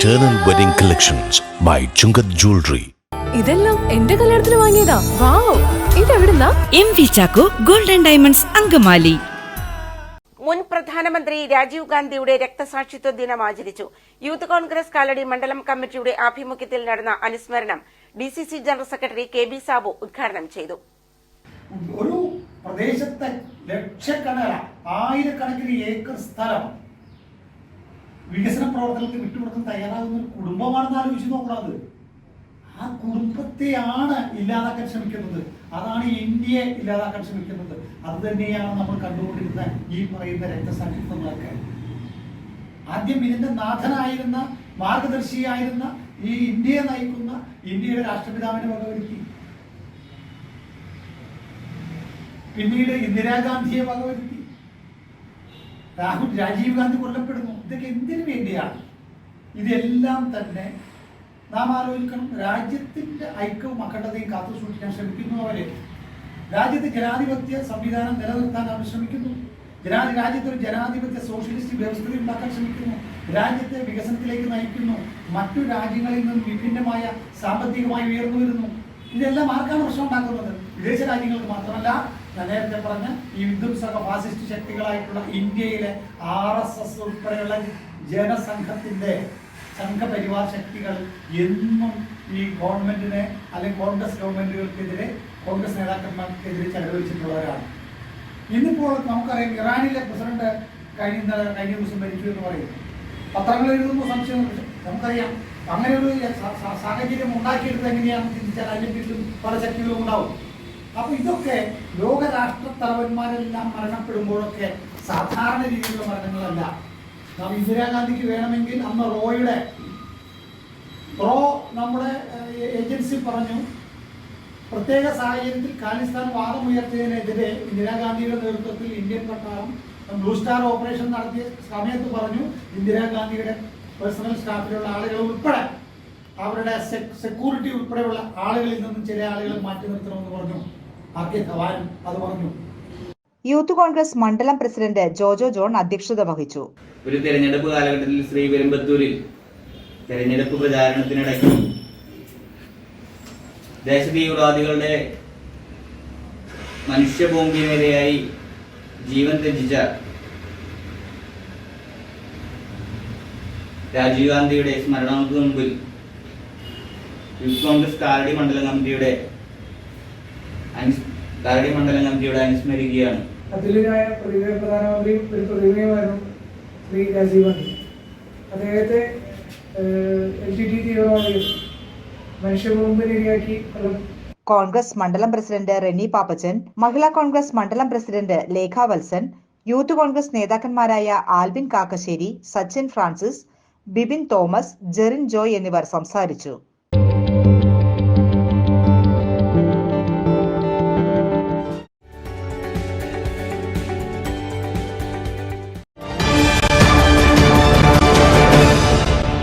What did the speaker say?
Eternal Wedding Collections by Chungath Jewelry. ഇതെല്ലാം എന്റെ കല്യാണത്തിന് വാങ്ങിയതാ. Wow. ഇതെവിടുന്നാ? M V Chacko golden diamonds Angamaly. മുൻ പ്രധാനമന്ത്രി രാജീവ് ഗാന്ധിയുടെ രക്തസാക്ഷിത്വ ദിനം ആചരിച്ചു. യൂത്ത് കോൺഗ്രസ് കാലടി മണ്ഡലം കമ്മിറ്റിയുടെ ആഭിമുഖ്യത്തിൽ നടന്ന അനുസ്മരണം D C C general secretary K B Sabu ഉദ്ഘാടനം ചെയ്തു. ഒരു പ്രദേശത്തെ ലക്ഷക്കണക്കിന് ആയിരക്കണക്കിന് ഏക്കർ സ്ഥലം വികസന പ്രവർത്തനത്തിൽ വിട്ടുകൊടുക്കാൻ തയ്യാറാകുന്ന ഒരു കുടുംബമാണെന്ന് ആലോചിച്ച് നോക്കണത് ആ കുടുംബത്തെയാണ് ഇല്ലാതാക്കാൻ ശ്രമിക്കുന്നത്. അതാണ് ഇന്ത്യയെ ഇല്ലാതാക്കാൻ ശ്രമിക്കുന്നത്. അത് തന്നെയാണ് നമ്മൾ കണ്ടുകൊണ്ടിരുന്ന ഈ പറയുന്ന രക്തസാക്ഷിത്വങ്ങളൊക്കെ. ആദ്യം ഇതിന്റെ നാഥനായിരുന്ന മാർഗദർശിയായിരുന്ന ഈ ഇന്ത്യയെ നയിക്കുന്ന ഇന്ത്യയുടെ രാഷ്ട്രപിതാവിനെ വകവരുത്തി. പിന്നീട് ഇന്ദിരാഗാന്ധിയെ വകവരുത്തി. രാഹുൽ രാജീവ് ഗാന്ധി കൊല്ലപ്പെടുന്നു. ഇതൊക്കെ എന്തിനു വേണ്ടിയാണ്? ഇതെല്ലാം തന്നെ നാം ആലോചിക്കണം. രാജ്യത്തിന്റെ ഐക്യവും അഖണ്ഡതയും കാത്തു സൂക്ഷിക്കാൻ ശ്രമിക്കുന്നവരെ രാജ്യത്ത് ജനാധിപത്യ സംവിധാനം നിലനിർത്താൻ അവർ ശ്രമിക്കുന്നു. രാജ്യത്ത് ഒരു ജനാധിപത്യ സോഷ്യലിസ്റ്റ് വ്യവസ്ഥ ഉണ്ടാക്കാൻ ശ്രമിക്കുന്നു. രാജ്യത്തെ വികസനത്തിലേക്ക് നയിക്കുന്നു. മറ്റു രാജ്യങ്ങളിൽ നിന്നും വിഭിന്നമായ സാമ്പത്തികമായി ഉയർന്നു വരുന്നു. ഇതെല്ലാം ആർക്കാണ് പ്രശ്നം ഉണ്ടാക്കുന്നത്? വിദേശ രാജ്യങ്ങൾക്ക് മാത്രമല്ല ഞാൻ നേരത്തെ പറഞ്ഞ ഈ വിധ്വംസക ഫാസിസ്റ്റ് ശക്തികളായിട്ടുള്ള ഇന്ത്യയിലെ ആർ എസ് എസ് ഉൾപ്പെടെയുള്ള ജനസംഘത്തിന്റെ സംഘപരിവാർ ശക്തികൾ എന്നും ഈ ഗവൺമെന്റിനെ അല്ലെങ്കിൽ കോൺഗ്രസ് ഗവൺമെന്റുകൾക്കെതിരെ കോൺഗ്രസ് നേതാക്കന്മാർക്കെതിരെ ചെലവഴിച്ചിട്ടുള്ളവരാണ്. ഇന്നിപ്പോൾ നമുക്കറിയാം ഇറാനിലെ പ്രസിഡന്റ് കഴിഞ്ഞ കഴിഞ്ഞ ദിവസം മരിച്ചു എന്ന് പറയുന്നു. പത്രങ്ങൾ എഴുതുമ്പോൾ സംശയം നമുക്കറിയാം അങ്ങനെ ഒരു സാഹചര്യം ഉണ്ടാക്കിയെടുത്ത് എങ്ങനെയാണെന്ന് ചിന്തിച്ചാൽ അതിന്റെ പല ശക്തികളും ഉണ്ടാവും. അപ്പൊ ഇതൊക്കെ ലോകരാഷ്ട്ര തലവന്മാരെല്ലാം മരണപ്പെടുമ്പോഴൊക്കെ സാധാരണ രീതിയിലുള്ള മരണങ്ങളല്ല. നാം ഇന്ദിരാഗാന്ധിക്ക് വേണമെങ്കിൽ അന്ന് റോയുടെ റോ നമ്മുടെ ഏജൻസി പറഞ്ഞു പ്രത്യേക സാഹചര്യത്തിൽ ഖാലിസ്ഥാൻ വാദം ഉയർത്തിയതിനെതിരെ ഇന്ദിരാഗാന്ധിയുടെ നേതൃത്വത്തിൽ ഇന്ത്യൻ പട്ടാളം ബ്ലൂ സ്റ്റാർ ഓപ്പറേഷൻ നടത്തിയ സമയത്ത് പറഞ്ഞു ഇന്ദിരാഗാന്ധിയുടെ പേഴ്സണൽ സ്റ്റാഫിലുള്ള ആളുകൾ ഉൾപ്പെടെ അവരുടെ സെക്യൂരിറ്റി ഉൾപ്പെടെയുള്ള ആളുകളിൽ നിന്നും ചില ആളുകൾ മാറ്റി നിർത്തണമെന്ന് പറഞ്ഞു. അത് പറഞ്ഞു. യൂത്ത് കോൺഗ്രസ് മണ്ഡലം പ്രസിഡന്റ് ജോജോ ജോൺ അധ്യക്ഷത വഹിച്ചു. ഒരു തെരഞ്ഞെടുപ്പ് കാലഘട്ടത്തിൽ ശ്രീ പെരുമ്പത്തൂരിൽ തെരഞ്ഞെടുപ്പ് പ്രചാരണത്തിനിടയ്ക്ക് ദേശതീവ്രവാദികളുടെ മനുഷ്യഭൂമിയായി ജീവൻ ത്യജിച്ച രാജീവ് ഗാന്ധിയുടെ സ്മരണങ്ങൾക്ക് മുമ്പിൽ യൂത്ത് കോൺഗ്രസ് കാലടി മണ്ഡലം കമ്മിറ്റിയുടെ കാലടി മണ്ഡലം കമ്മിറ്റിയുടെ അനുസ്മരിക്കുകയാണ് അതുല്യനായ പ്രതിഭ പ്രധാനമന്ത്രി ഒരു പ്രതിഭയുമായിരുന്നു ശ്രീ രാജീവ് ഗാന്ധി അദ്ദേഹത്തെ എൽ ടി ടി തീവ്രവാദികൾ മനുഷ്യബോംബിനിരയാക്കി കോൺഗ്രസ് മണ്ഡലം പ്രസിഡന്റ് റെനി പാപ്പച്ചൻ മഹിളാ കോൺഗ്രസ് മണ്ഡലം president Lekha Valsan youth Congress നേതാക്കന്മാരായ Albin Kakkassery Sachin Francis Bibin Thomas Jerin Joy എന്നിവർ സംസാരിച്ചു.